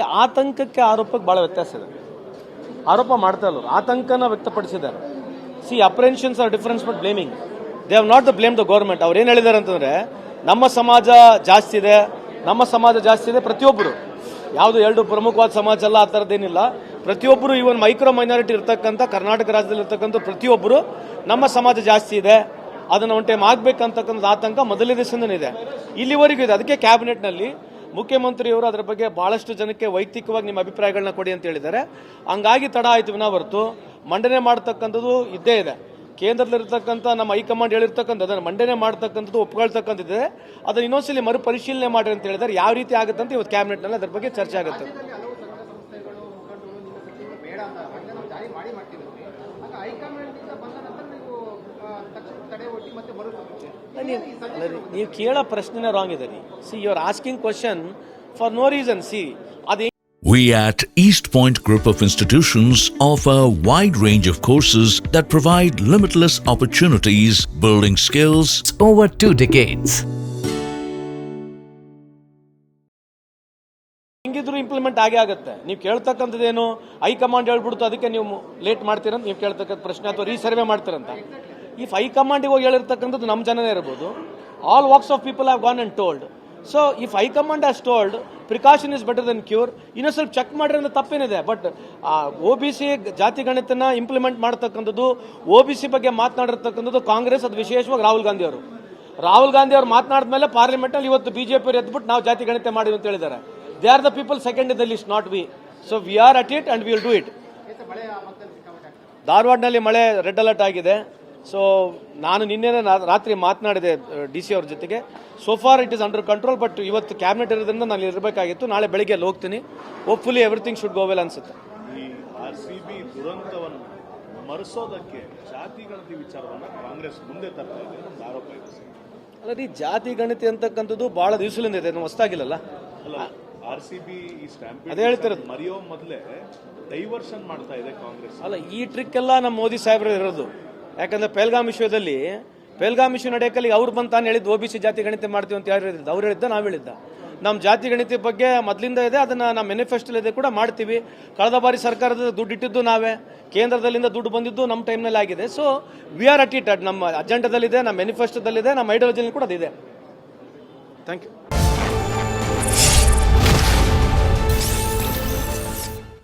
ಆತಂಕಕ್ಕೆ ಆರೋಪಕ್ಕೆ ಭಾಳ ವ್ಯತ್ಯಾಸ ಇದೆ. ಆರೋಪ ಮಾಡ್ತಾ ಇಲ್ಲ. ಆತಂಕನ ವ್ಯಕ್ತಪಡಿಸಿದ್ದಾರೆ. See apprehensions are difference but blaming they have not the blame the government ಅವ್ರು ಏನು ಹೇಳಿದ್ದಾರೆ ಅಂತಂದರೆ, ನಮ್ಮ ಸಮಾಜ ಜಾಸ್ತಿ ಇದೆ, ನಮ್ಮ ಸಮಾಜ ಜಾಸ್ತಿ ಇದೆ ಪ್ರತಿಯೊಬ್ಬರು ಯಾವುದು ಎರಡು ಪ್ರಮುಖವಾದ ಸಮಾಜ ಅಲ್ಲ, ಆ ಥರದ್ದೇನಿಲ್ಲ ಪ್ರತಿಯೊಬ್ಬರು ಇವನ್ ಮೈಕ್ರೋ ಮೈನಾರಿಟಿ ಇರ್ತಕ್ಕಂಥ, ಕರ್ನಾಟಕ ರಾಜ್ಯದಲ್ಲಿ ಇರ್ತಕ್ಕಂಥ ಪ್ರತಿಯೊಬ್ಬರು ನಮ್ಮ ಸಮಾಜ ಜಾಸ್ತಿ ಇದೆ. ಅದನ್ನು ಒಂಟೆ ಟೈಮ್ ಆಗ್ಬೇಕಂತಕ್ಕಂಥ ಆತಂಕ ಮೊದಲನೇ ದಿವಸದಿಂದ ಇದೆ. ಇಲ್ಲಿವರೆಗೂ ಇದೆ. ಅದಕ್ಕೆ ಕ್ಯಾಬಿನೆಟ್ನಲ್ಲಿ ಮುಖ್ಯಮಂತ್ರಿಯವರು ಅದರ ಬಗ್ಗೆ ಬಹಳಷ್ಟು ಜನಕ್ಕೆ ವೈಯಕ್ತಿಕವಾಗಿ ನಿಮ್ಮ ಅಭಿಪ್ರಾಯಗಳನ್ನ ಕೊಡಿ ಅಂತ ಹೇಳಿದ್ದಾರೆ. ಹಂಗಾಗಿ ತಡ ಆಯ್ತು ವಿನಾ ಹೊರತು. ಮಂಡನೆ ಮಾಡ್ತಕ್ಕಂಥದ್ದು ಇದ್ದೇ ಇದೆ. ಕೇಂದ್ರದಲ್ಲಿರ್ತಕ್ಕಂಥ ನಮ್ಮ ಹೈಕಮಾಂಡ್ ಹೇಳಿರ್ತಕ್ಕಂಥ ಅದನ್ನು ಮಂಡನೆ ಮಾಡ್ತಕ್ಕಂಥದ್ದು ಒಪ್ಕೊಳ್ತಕ್ಕಂಥದ್ದಿದೆ ಅದನ್ನು ಇನ್ನೊಂದ್ಸಲಿ ಮರು ಪರಿಶೀಲನೆ ಮಾಡಿ ಅಂತ ಹೇಳಿದ್ದಾರೆ. ಯಾವ ರೀತಿ ಆಗುತ್ತೆ ಅಂತ ಇವತ್ತು ಕ್ಯಾಬಿನೆಟ್ನಲ್ಲಿ ಅದರ ಬಗ್ಗೆ ಚರ್ಚೆ ಆಗುತ್ತೆ. ಹಲವು ಸಂಸ್ಥೆಗಳು ಮುಖಂಡರು ನಿಮ್ಮ ಸಚಿವರು ಬೇಡ ಅಂತ ಮೊದಲೇ ಜಾರಿ ಮಾಡಿ ಮಾಡ್ತಿದ್ವಿ ಆಗ ಹೈಕಮಾಂಡ್ನಿಂದ ಬಂದ ನಂತರ ನೀವು ಕೇಳೋ ಪ್ರಶ್ನೆನೇ ರಾಂಗ್ ಇದೆ ರೀ see you are asking question for no reason see ಅದು We at East Point Group of Institutions offer a wide range of courses that provide limitless opportunities, building skills, over two decades. ಹೆಂಗಿದ್ರು implement ಆಗೇ ಆಗುತ್ತೆ ನೀವು ಕೇಳ್ತಕ್ಕಂಥದ್ದೇನು high command ಹೇಳ್ಬಿಡ್ತು ಅದಕ್ಕೆ ನೀವು late ಮಾಡ್ತೀರಂತ ನೀವು ಕೇಳ್ತಕ್ಕಂಥ ಪ್ರಶ್ನೆ ಅಥವಾ ರೀಸರ್ವೆ ಮಾಡ್ತೀರಂತ ಇಫ್ ಹೈಕಮಾಂಡಿಗೆ ಹೋಗಿ ಹೇಳಿರ್ತಕ್ಕಂಥದ್ದು ನಮ್ಮ ಜನನೇ ಇರ್ಬೋದು. All walks of people have gone and told so if high command has told precaution is better than cure ಇನ್ನೊಂದು ಸ್ವಲ್ಪ ಚೆಕ್ ಮಾಡಿರೋ ಅಂತ ತಪ್ಪೇನಿದೆ. ಬಟ್ ಒ ಬಿ ಸಿ ಜಾತಿ ಗಣಿತನ ಇಂಪ್ಲಿಮೆಂಟ್ ಮಾಡ್ತಕ್ಕಂಥದ್ದು ಒ ಬಿ ಸಿ ಬಗ್ಗೆ ಮಾತನಾಡಿರ್ತಕ್ಕಂಥದ್ದು ಕಾಂಗ್ರೆಸ್ ಅದು ವಿಶೇಷವಾಗಿ ರಾಹುಲ್ ಗಾಂಧಿ ಅವರು. ರಾಹುಲ್ ಗಾಂಧಿ ಅವರು ಮಾತನಾಡಿದ ಮೇಲೆ ಪಾರ್ಲಿಮೆಂಟಲ್ಲಿ ಇವತ್ತು ಬಿಜೆಪಿ ಅವರು ಎದ್ಬಿಟ್ಟು ನಾವು ಜಾತಿ ಗಣಿತ ಮಾಡಿವಿ ಅಂತ ಹೇಳಿದ್ದಾರೆ. They are the people second in the list not we so we are at it and will do it ಧಾರವಾಡನಲ್ಲಿ ಮಳೆ ರೆಡ್ ಅಲರ್ಟ್ ಆಗಿದೆ. ಸೊ ನಾನು ನಿನ್ನೆ ರಾತ್ರಿ ಮಾತನಾಡಿದೆ ಡಿ ಸಿ ಅವ್ರ ಜೊತೆಗೆ. So far it is under control but ಇವತ್ತು cabinet ಇರೋದ್ರಿಂದ ನಾನು ಇರಬೇಕಾಗಿತ್ತು ನಾಳೆ ಬೆಳಿಗ್ಗೆ ಅಲ್ಲಿ ಹೋಗ್ತೀನಿ ಹೋಪ್ಫುಲಿ ಎವ್ರಿಥಿಂಗ್ ಶುಡ್ ಗೋವೆಲ್ ಅನ್ಸುತ್ತೆ. ಈ ಆರ್ ಸಿ ಬಿ ದುರಂತವನ್ನು ಮರೆಸೋದಕ್ಕೆ ಜಾತಿ ಗಣತಿ ವಿಚಾರವನ್ನ ಕಾಂಗ್ರೆಸ್ ಮುಂದೆ ತರ್ತಾ ಇದೆ. ಆರೋಪ ಇದೆ. ಅಲ್ಲ ರೀ ಜಾತಿ ಗಣತಿ ಅಂತಕ್ಕಂಥದ್ದು ಭಾಳ ದಿವಸದಿಂದ ಇದೆ. ಹೊಸ್ತಾಗಿಲ್ಲಲ್ಲ ಅಲ್ಲ ಆರ್ ಸಿ ಬಿ ಈ ಸ್ಟ್ಯಾಂಪ್ ಅದೇ ಹೇಳ್ತಿರೋದು. ಮರೆಯೋ ಮೊದಲೇ ಡೈವರ್ಷನ್ ಮಾಡ್ತಾ ಇದೆ ಕಾಂಗ್ರೆಸ್. ಅಲ್ಲ ಈ ಟ್ರಿಕ್ ಎಲ್ಲ ನಮ್ಮ ಮೋದಿ ಸಾಹೇಬ್ರು ಇರೋದು. ಯಾಕಂದ್ರೆ ಪೆಲ್ಗಾಮ್ ವಿಷಯದಲ್ಲಿ ಪೆಲ್ಗಾಮ್ ವಿಷಯ ನಡೆಯಕಲ್ಲಿ ಅವ್ರು ಬಂದು ತಾನು ಹೇಳಿದ್ದು ಒ ಬಿ ಸಿ ಜಾತಿ ಗಣಿತ ಮಾಡ್ತೀವಿ ಅಂತ ಯಾರು ಹೇಳಿದ್ದು? ಅವ್ರು ಹೇಳಿದ್ದ, ನಾವು ಹೇಳಿದ್ದ. ನಮ್ಮ ಜಾತಿ ಗಣಿತ ಬಗ್ಗೆ ಮೊದಲಿಂದ ಇದೆ, ಅದನ್ನ ನಮ್ಮ ಇದೆ ಕೂಡ ಮಾಡ್ತೀವಿ. ಕಳೆದ ಬಾರಿ ಸರ್ಕಾರದ ದುಡ್ಡು ಇಟ್ಟಿದ್ದು ನಾವೇ. ಕೇಂದ್ರದಲ್ಲಿಂದ ದುಡ್ಡು ಬಂದಿದ್ದು ನಮ್ಮ ಟೈಮ್ನಲ್ಲಿ ಆಗಿದೆ. So we are at it ನಮ್ಮ ಅಜೆಂಡಾದಲ್ಲಿದೆ ನಮ್ಮ ಮ್ಯಾನಿಫೆಸ್ಟೋದಲ್ಲಿದೆ ನಮ್ಮ ಐಡಿಯಾಲಜಿಯಲ್ಲಿ ಕೂಡ ಅದಿದೆ ಥ್ಯಾಂಕ್ ಯು